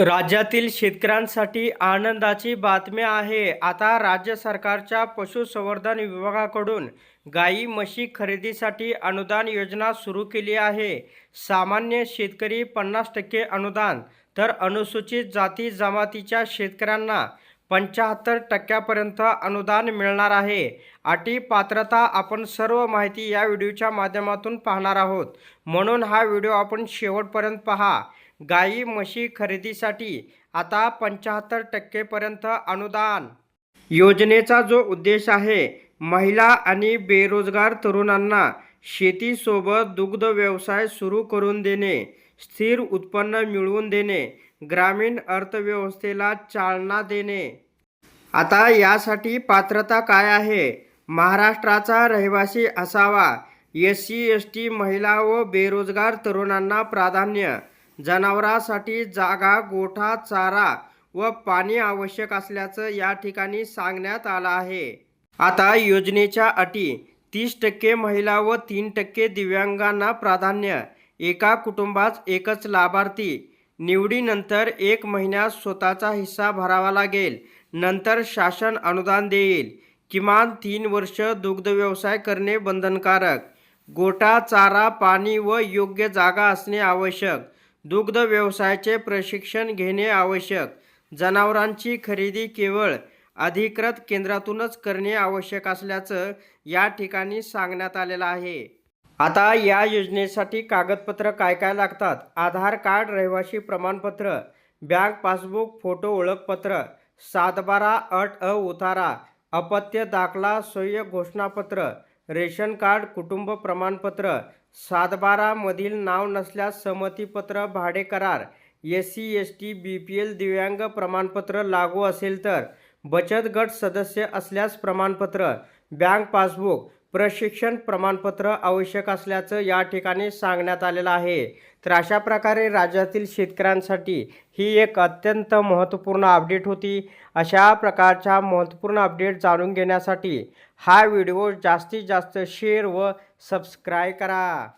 राज्यातील शेतकऱ्यांसाठी आनंदाची बातमी आहे. आता राज्य सरकारच्या पशुसंवर्धन विभागाकडून गाई म्हशी खरेदीसाठी अनुदान योजना सुरू केली आहे. सामान्य शेतकरी पन्नास टक्के अनुदान तर अनुसूचित जाती जमातीच्या शेतकऱ्यांना पंच्याहत्तर टक्क्यापर्यंत अनुदान मिळणार आहे. अटी पात्रता आपण सर्व माहिती या व्हिडिओच्या माध्यमातून पाहणार आहोत. म्हणून हा व्हिडिओ आपण शेवटपर्यंत पहा. गाई म्हशी खरेदीसाठी आता पंच्याहत्तर टक्केपर्यंत अनुदान. योजनेचा जो उद्देश आहे महिला आणि बेरोजगार तरुणांना शेतीसोबत दुग्ध व्यवसाय सुरू करून देणे स्थिर उत्पन्न मिळवून देणे ग्रामीण अर्थव्यवस्थेला चालना देणे. आता यासाठी पात्रता काय आहे? महाराष्ट्राचा रहिवासी असावा एस सी एस टी महिला व बेरोजगार तरुणांना प्राधान्य जनावरांसाठी जागा गोठा चारा व पाणी आवश्यक असल्याचं या ठिकाणी सांगण्यात आलं आहे. आता योजनेच्या अटी तीस टक्के महिला व तीन टक्के दिव्यांगांना प्राधान्य. एका कुटुंबात एकच लाभार्थी. निवडीनंतर एक महिन्यात स्वतःचा हिस्सा भरावा लागेल. नंतर शासन अनुदान देईल. किमान तीन वर्ष दुग्धव्यवसाय करणे बंधनकारक. गोटा चारा पाणी व योग्य जागा असणे आवश्यक. दुग्ध व्यवसायाचे प्रशिक्षण घेणे आवश्यक. जनावरांची खरेदी केवळ अधिकृत केंद्रातूनच करणे आवश्यक असल्याचं या ठिकाणी सांगण्यात आलेलं आहे. आता या योजनेसाठी कागदपत्र काय काय लागतात? आधार कार्ड रहिवासी प्रमाणपत्र बँक पासबुक फोटो ओळखपत्र सातबारा अट अ उतारा अपत्य दाखला सह्य घोषणापत्र रेशन कार्ड कुटुंब प्रमाणपत्र सातबारामधील नाव नसल्यास संमतीपत्र भाडे करार S C S T B P L दिव्यांग प्रमाणपत्र लागू असेल तर बचत गट सदस्य असल्यास प्रमाणपत्र बँक पासबुक प्रशिक्षण प्रमाणपत्र आवश्यक असल्याचं या ठिकाणी सांगण्यात आलेलं आहे. तर अशा प्रकारे राज्यातील शेतकऱ्यांसाठी ही एक अत्यंत महत्त्वपूर्ण अपडेट होती. अशा प्रकारच्या महत्त्वपूर्ण अपडेट जाणून घेण्यासाठी हा व्हिडिओ जास्तीत जास्त शेअर व सबस्क्राईब करा.